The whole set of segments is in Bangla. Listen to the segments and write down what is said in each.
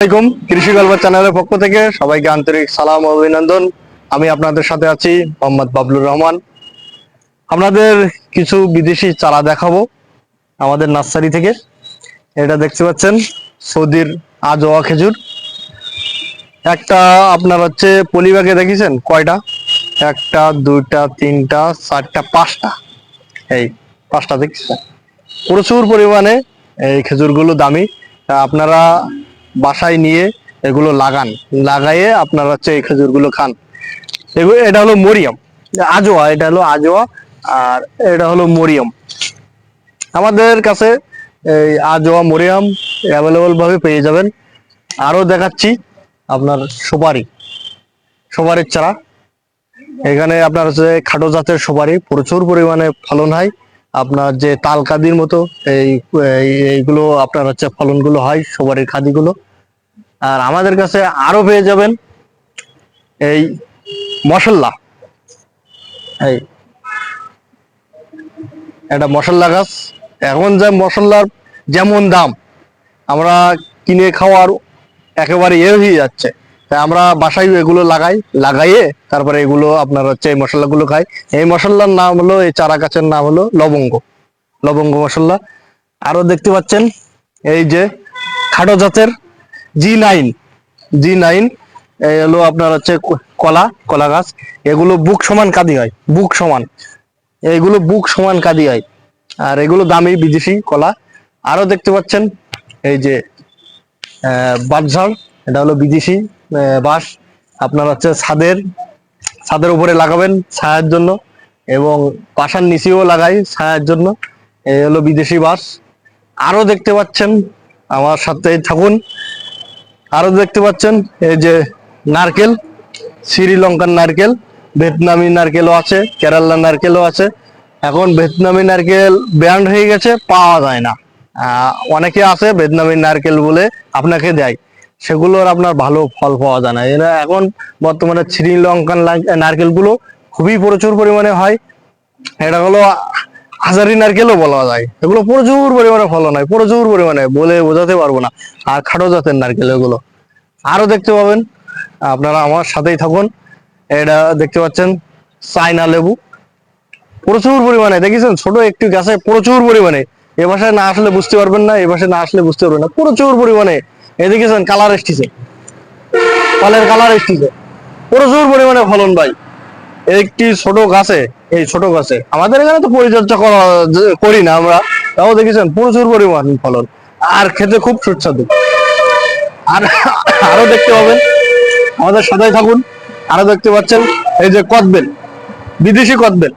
আসসালামাইকুম কৃষি গল্প চ্যানেলের পক্ষ থেকে সবাইকে আন্তরিক সালাম অভিনন্দন। আমি আপনাদের সাথে আছি মোহাম্মদ বাবলুর রহমান। আপনাদের কিছু বিদেশি চারা দেখাবো আমাদের নার্সারি থেকে। এটা দেখতে পাচ্ছেন, সৌদির আজোয়া খেজুর। একটা আপনার হচ্ছে পলিব্যাগে দেখেছেন কয়টা? একটা, দুইটা, তিনটা, চারটা, পাঁচটা। এই পাঁচটা দেখছেন? প্রচুর পরিমাণে এই খেজুরগুলো দামি। আপনারা বাসায় নিয়ে এগুলো লাগান। লাগাইয়ে আপনারা হচ্ছে এই খেজুরগুলো খান। এগুলো এটা হলো মরিয়াম। আজোয়া, এটা হলো আজোয়া আর এটা হলো মরিয়াম। আমাদের কাছে এই আজোয়া, মরিয়াম অ্যাভেলেবল ভাবে পেয়ে যাবেন। আরও দেখাচ্ছি আপনার সুপারি। সুপারির চারা এখানে আপনার হচ্ছে খাটো জাতের সুপারি। প্রচুর পরিমাণে ফলন হয়। আপনার যে তাল কাদির মতো এই- এইগুলো আপনার হচ্ছে ফলনগুলো হয়, সুপারির খাদিগুলো। আর আমাদের কাছে আরও পেয়ে যাবেন এই মশলা এই, এটা মশলা গাছ। এখন যে মশলার যেমন দাম, আমরা কিনে খাওয়ার একেবারে এ হয়ে যাচ্ছে। তাই আমরা বাসায় এগুলো লাগাই, লাগাইয়ে তারপরে এগুলো আপনার হচ্ছে এই মশলাগুলো খাই। এই মশলার নাম হলো, এই চারা গাছের নাম হলো লবঙ্গ। লবঙ্গ মশলা আরও দেখতে পাচ্ছেন, এই যে খাটো জাতের জি নাইন জি নাইন হলো আপনার হচ্ছে কলা কলা গাছ। এগুলো বুক সমান কাদি হয়, বুক সমান। এগুলো বুক সমান কাদি হয়। আর এগুলো দামি বিদেশি কলা। আরও দেখতে পাচ্ছেন, এই যে বাঁশঝাড় এটা হলো বিদেশি বাঁশ। আপনার হচ্ছে ছাদের ছাদের উপরে লাগাবেন ছায়ার জন্য এবং পাশার নিচেও লাগাই ছায়ার জন্য। এই হলো বিদেশি বাঁশ। আরও দেখতে পাচ্ছেন, আমার সাথে থাকুন। আরও দেখতে পাচ্ছেন, এই যে নারকেল, শ্রীলঙ্কার নারকেল, ভিয়েতনামি নারকেলও আছে, কেরালা নারকেলও আছে। এখন ভিয়েতনামি নারকেল ব্যান্ড হয়ে গেছে, পাওয়া যায় না। অনেকে আছে ভিয়েতনামি নারকেল বলে আপনাকে দেয়। সেগুলোর আপনার ভালো ফল পাওয়া যায় না। এরা এখন বর্তমানে শ্রীলঙ্কান নারকেলগুলো খুবই প্রচুর পরিমাণে হয়। এটা হলো হাজারি নারকেলও বলা যায়। এগুলো প্রচুর পরিমাণে ফলন হয়, প্রচুর পরিমাণে বলে বোঝাতে পারব না। আর খাটো জাতের নারকেল এগুলো। আরও দেখতে পাবেন, আপনারা আমার সাথেই থাকুন। এটা দেখতে পাচ্ছেন, চায়না লেবু। প্রচুর পরিমাণে, দেখেছেন? ছোট একটি গাছে প্রচুর পরিমাণে। এ ভাষায় না আসলে বুঝতে পারবেন না, এ ভাষায় না আসলে বুঝতে পারবেন না। প্রচুর পরিমাণে। এ দেখেছেন, কালার এসটিছে ফলের কালার এসটিছে প্রচুর পরিমাণে ফলন ভাই। একটি ছোট গাছে, এই ছোট গাছে। আমাদের এখানে তো পরিচর্যা করা করি না আমরা। তাও দেখেছেন, প্রচুর পরিমাণ ফলন। আর খেতে খুব সুস্বাদু। আর আরও দেখতে পাবেন, আমাদের সাথে থাকুন। আরও দেখতে পাচ্ছেন, এই যে কদবেল, বিদেশি কদবেল।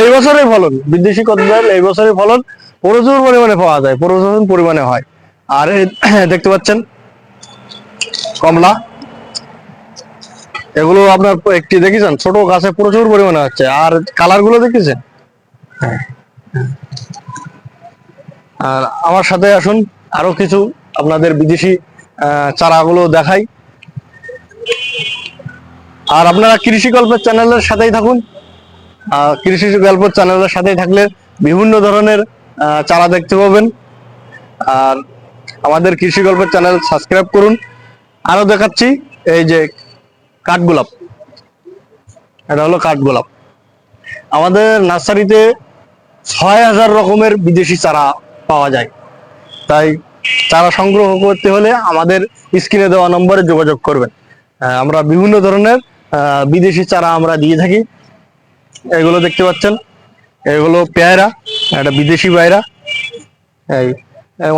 এই বছরের ফলন, বিদেশি কদবেল, এই বছরের ফলন। প্রচুর পরিমাণে পাওয়া যায়, প্রচুর পরিমাণে হয়। আর দেখতে পাচ্ছেন, কমলা। এগুলো আপনার একটি দেখেছেন? ছোট গাছে প্রচুর পরিমাণে হচ্ছে। আর কালারগুলো দেখেছেন? আর আমার সাথে আসুন, আরও কিছু আপনাদের বিদেশি চারাগুলো দেখাই। আর আপনারা কৃষি গল্পের চ্যানেলের সাথেই থাকুন। কৃষি গল্প চ্যানেলের সাথেই থাকলে বিভিন্ন ধরনের চারা দেখতে পাবেন। আর আমাদের কৃষি গল্পের চ্যানেল সাবস্ক্রাইব করুন। আরও দেখাচ্ছি, এই যে কাঠগোলাপ। এটা হলো কাঠগোলাপ। আমাদের নার্সারিতে ছয় হাজার রকমের বিদেশি চারা পাওয়া যায়। তাই চারা সংগ্রহ করতে হলে আমাদের স্ক্রিনে দেওয়া নম্বরে যোগাযোগ করবেন। আমরা বিভিন্ন ধরনের বিদেশি চারা আমরা দিয়ে থাকি। এগুলো দেখতে পাচ্ছেন। এগুলো পেয়ারা, এটা বিদেশি পায়রা।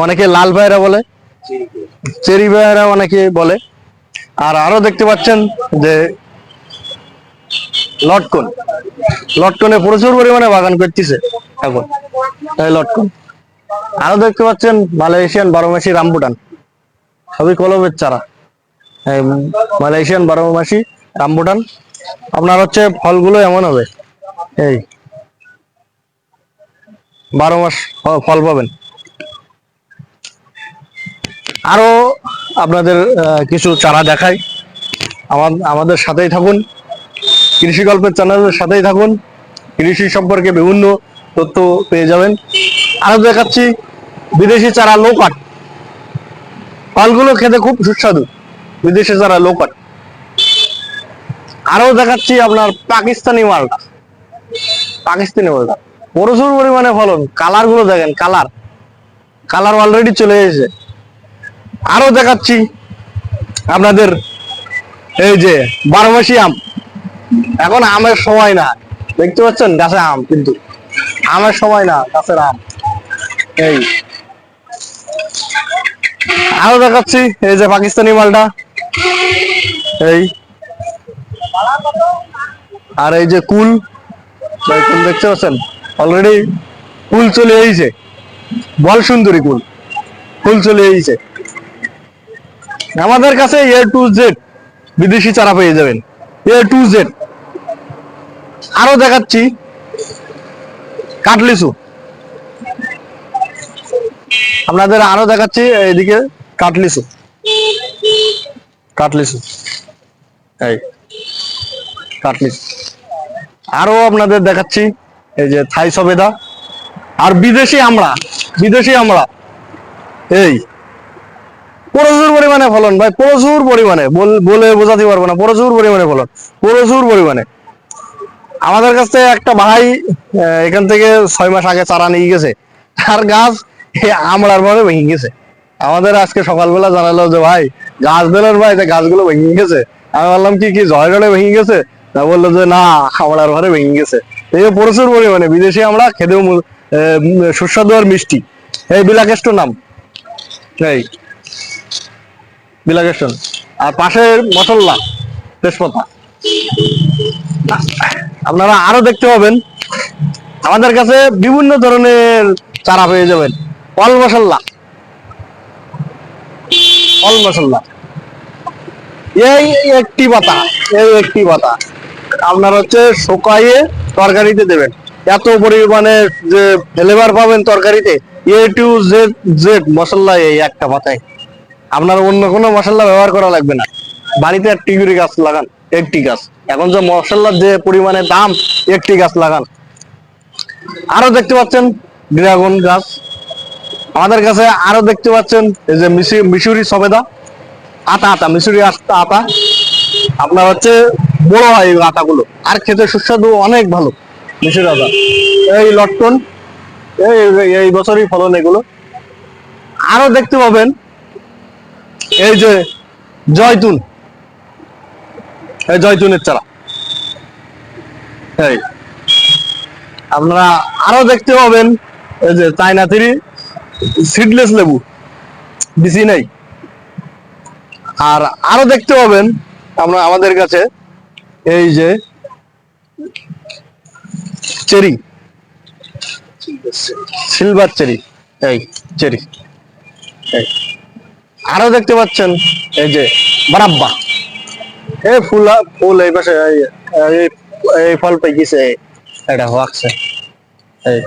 অনেকে লাল পায়রা বলে। চেরি পায়রা অনেকে বলে। আর আরও দেখতে পাচ্ছেন যে লটকন। লটকনে প্রচুর পরিমাণে বাগান করতেছে এখন। এই লটকন। আরও দেখতে পাচ্ছেন মালয়েশিয়ান বারো মাসি রামবুটান সবই কলমের চারা। মালয়েশিয়ান বারো মাসি রামবুটান আপনার হচ্ছে ফলগুলো এমন হবে। এই বারো মাস ফল পাবেন। আরও আপনাদের কিছু চারা দেখাই। আমাদের সাথেই থাকুন। কৃষি গল্পের চ্যানেলের সাথেই থাকুন। কৃষি সম্পর্কে বিভিন্ন তথ্য পেয়ে যাবেন। আরও দেখাচ্ছি বিদেশি চারা লো কাট ফলগুলো খেতে খুব সুস্বাদু, বিদেশে যারা লোকাল আরও দেখাচ্ছি আপনার পাকিস্তানি মালটা পাকিস্তানি মালটা প্রচুর পরিমাণে ফলন। কালারগুলো দেখেন, কালার। কালার অলরেডি চলে এসেছে। আরও দেখাচ্ছি আপনাদের এই যে বারোমাসি আম। এখন আমের সময় না। দেখতে পাচ্ছেন? গাছে আম কিন্তু। আমের সময় না, গাছের আম। এই। আরও দেখাচ্ছি, এই যে পাকিস্তানি মালটা। এই। আর এই যে কুল। দেখতে পাচ্ছেন? অলরেডি কুল চলে এইছে বল সুন্দরী কুল। কুল চলে এসেছে। আমাদের কাছে এ টু জেড বিদেশি চারা পেয়ে যাবেন। এ টু জেড আরও দেখাচ্ছি। কাটলিসু আপনাদের আরও দেখাচ্ছি এইদিকে কাটলিসু কাটলিসু এই কাটলিসু আরও আপনাদের দেখাচ্ছি, এই যে থাই সবেদা আর বিদেশি আমরা বিদেশি আমরা। এই প্রচুর পরিমাণে ফলন, ভাই, প্রচুর পরিমাণে। বল- বোঝাতে পারব না, প্রচুর পরিমাণে ফলন, প্রচুর পরিমাণে। আমাদের কাছ থেকে একটা ভাই এখান থেকে ছয় মাস আগে চারা নিয়ে গেছে, আর গাছ আমড়ার পরে ভেঙে গেছে। আমাদের আজকে সকালবেলা জানালো যে, ভাই, গাছ দিলেন ভাই যে গাছগুলো ভেঙে গেছে। আমি বললাম, কি কি জয় জলে ভেঙে গেছে? তা বলল যে, না, আমড়ার ঘরে ভেঙে গেছে। এই প্রচুর পরিমাণে, বিদেশি আমরা খেতেও সুস্বাদু আর মিষ্টি। এই বিলাকেষ্ট নাম। এই। বিলাকেশন আর পাশে মশলা তেজপাতা। আপনারা আরও দেখতে পাবেন, আমাদের কাছে বিভিন্ন ধরনের চারা পেয়ে যাবেন। ফল মশলা ফল মশলা এই একটি পাতা, এই একটি পাতা। আপনার হচ্ছে শুকাইয়ে তরকারিতে দেবেন। এত পরিমাণে যে ফ্লেভার পাবেন তরকারিতে এ টু জেড জেড মশলা এই একটা পাতায়। আপনার অন্য কোনো মশলা ব্যবহার করা লাগবে না। বাড়িতে একটি করে গাছ লাগান, একটি গাছ। এখন যে মশলার যে পরিমাণে দাম, একটি গাছ লাগান। আরও দেখতে পাচ্ছেন ড্রাগন গাছ। আমাদের কাছে আরও দেখতে পাচ্ছেন এই যে মিশি- মিশরি সবেদা। আতা আতা, মিশরি আস্তা আতা। আপনার হচ্ছে বড় হয় এই আতাগুলো। আর খেতে সুস্বাদু, অনেক ভালো মিশরি আতা। এই লটকন এই- এই বছরই ফলন এগুলো। আরও দেখতে পাবেন এই যে জয়তুন। এই জয়তুনের চারা। এই। আপনারা আরও দেখতে পাবেন এই যে চায়না থ্রি সিডলেস লেবু। বিসি নাই। আর আরও দেখতে পাবেন আমরা আমাদের কাছে এই যে চেরি। Silver cherry. এই চেরি। এই। আরও দেখতে পাচ্ছেন, এই যে, বারাব্বা। এই ফুল ফুল এই পাশে, এই- ফল পেয়েছে এটা হচ্ছে এই,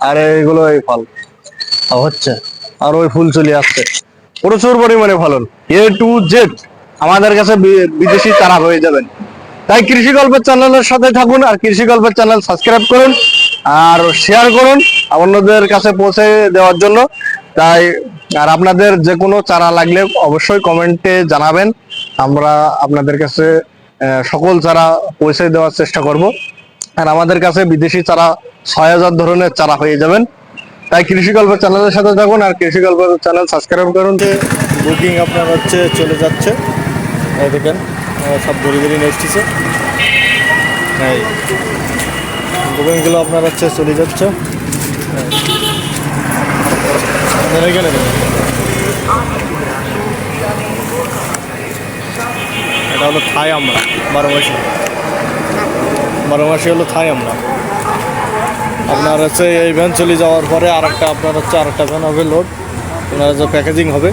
আর এইগুলো এই ফল হচ্ছে, আর ওই ফুল চলে আসছে। প্রচুর পরিমাণে ফলন, এ টু জেড, আমাদের কাছে বিদেশি তারা হয়ে যাবেন। তাই কৃষি গল্পের চ্যানেলের সাথে থাকুন, আর কৃষি গল্পের চ্যানেল সাবস্ক্রাইব করুন, আর শেয়ার করুন, অন্যদের কাছে পৌঁছে দেওয়ার জন্য। তাই আর আপনাদের যে কোনো চারা লাগলে অবশ্যই কমেন্টে জানাবেন। আমরা আপনাদের কাছে সকল চারা পৌঁছে দেওয়ার চেষ্টা করব। আর আমাদের কাছে বিদেশি চারা ছয় হাজার ধরনের চারা পেয়ে যাবেন। তাই কৃষি গল্পের চ্যানেলের সাথে থাকুন আর কৃষি গল্পের চ্যানেল সাবস্ক্রাইব করুন। যে বুকিং আপনার হচ্ছে চলে যাচ্ছে। দেখেন সব ধরে ধরে নিয়ে এসতেছে এই বুকিংগুলো আপনার হচ্ছে চলে যাচ্ছে। এখানে। এটা হলো থাই আমরা বারো মাসি বারো মাসি হলো থাই আমরা। আপনার হচ্ছে এই ভ্যান চলে যাওয়ার পরে আর একটা আপনার হচ্ছে আর একটা ভ্যান হবে লোড আপনার যে প্যাকেজিং হবে।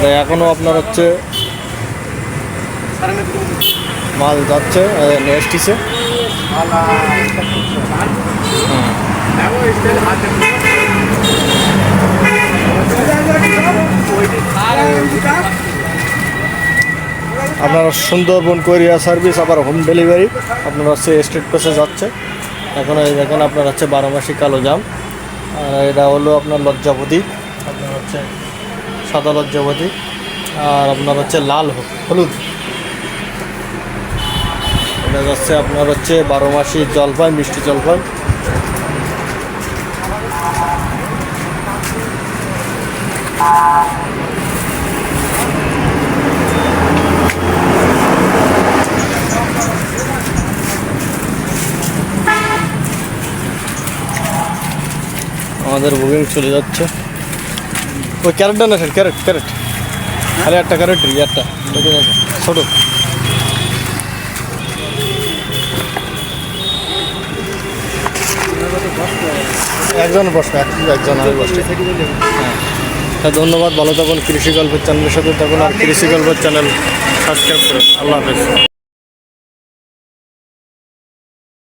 তাই এখনও আপনার হচ্ছে মাল যাচ্ছে এসটিসে আপনার সুন্দরবন কোরিয়া সার্ভিস, আবার হোম ডেলিভারি। আপনার হচ্ছে স্ট্রিট পেসে যাচ্ছে। এখন এই দেখেন আপনার হচ্ছে বারো মাসি কালো জাম। আর এটা হলো আপনার লজ্জাপতি আপনার হচ্ছে সাদা লজ্জাপতি আর আপনার হচ্ছে লাল হলুদ। এটা যাচ্ছে আপনার হচ্ছে বারো মাসি জলপাই, মিষ্টি জলপাই। আমাদের বুকিং চলে যাচ্ছে। ওই ক্যারেটটা না স্যার ক্যারেট ক্যারেট আরে একটা ক্যারেট দিই, একটা। ছোটো। একজন বসবে একজন আমি বসবে। হ্যাঁ। ধন্যবাদ, ভালো থাকুন। কৃষি গল্পের চ্যানেলের সাথে থাকুন আর কৃষি গল্পের চ্যানেল সাবস্ক্রাইব করুন। আল্লাহ হাফেজ।